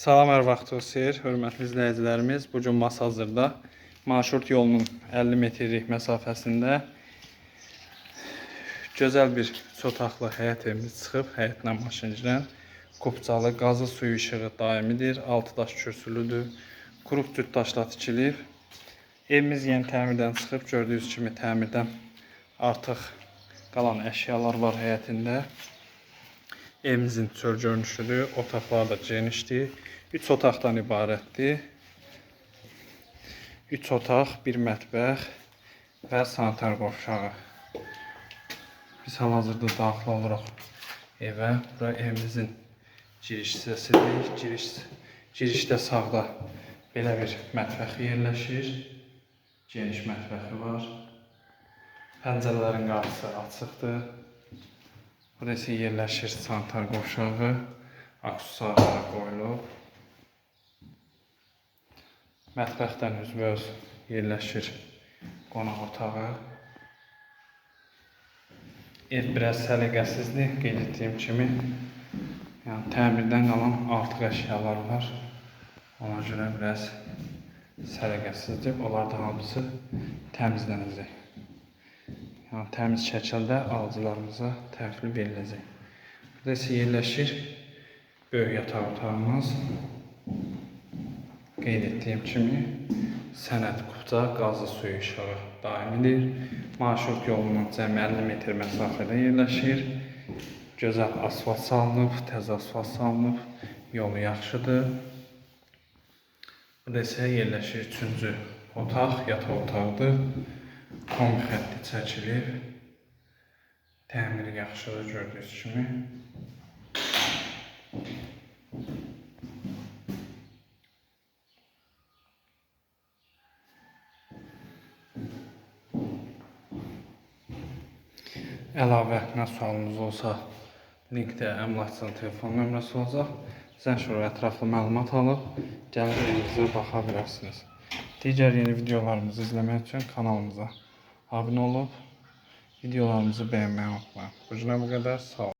Salam, hər vaxtınız xeyir, hörmətli izləyicilərimiz. Bu gün masa hazırda marşrut yolunun 50 metrlik məsafəsində gözəl bir çotaqlı həyət evimiz çıxıb, həyətlə maşıncıdan. Qubcalı, qazı suyu işığı daimidir, altı daş kürsülüdür, quruq cüt daşla tikilib. Evimiz yeni təmirdən çıxıb, gördüyünüz kimi təmirdən artıq qalan əşyalar var həyətində. Evimizin çöl görünüşüdür. Otaqlar da genişdir. 3 otaqdan ibarətdir. 3 otaq, 1 mətbəx və sanitar qovşağı. Biz hal-hazırda daxil oluruq evə. Bura evimizin giriş hissəsidir. Giriş girişdə sağda belə bir mətbəx yerləşir. Geniş mətbəxi var. Pəncərələrin qapısı açıqdır. Burası yerləşir sanitar qovşağı. Aksesuarlar qoyulub. Mətbəxdən üzbəüz yerləşir qonaq otağı. Ev biraz səliqəsizdir, qeyd etdiyim kimi. Yəni təmirdən qalan artıq əşyalar var. Ona görə biraz səliqəsizdir. Onlar da hamısı təmizlənəcək. Təmiz şəkildə alıcılarımıza təhvil veriləcək. Burada isə yerləşir böyük yataq otağımız. Qeyd etdiyim kimi sənəd qubca, qazlı suyu işığı daimidir. Marşrut yolundan cəmi 50 metr məsafədə yerləşir. Gözəl asfalt salınıb, təzə asfalt salınıb. Yolu yaxşıdır. Burada isə yerləşir üçüncü otaq, yataq otağıdır. Kombi xətti çəkilib. Təmiri yaxşıdır gördüyünüz kimi. Əlavə nə sualınız olsa, linkdə əmlakçının telefon nömrəsi olacaq. Zəng şuraya ətraflı məlumat alıb gəlib evinizə baxa bilərsiniz. Digər yeni videolarımızı izləmək üçün kanalımıza abunə olub videolarımızı bəyənməyi unutmayın. Bu günə bu qədər. Sağ olun.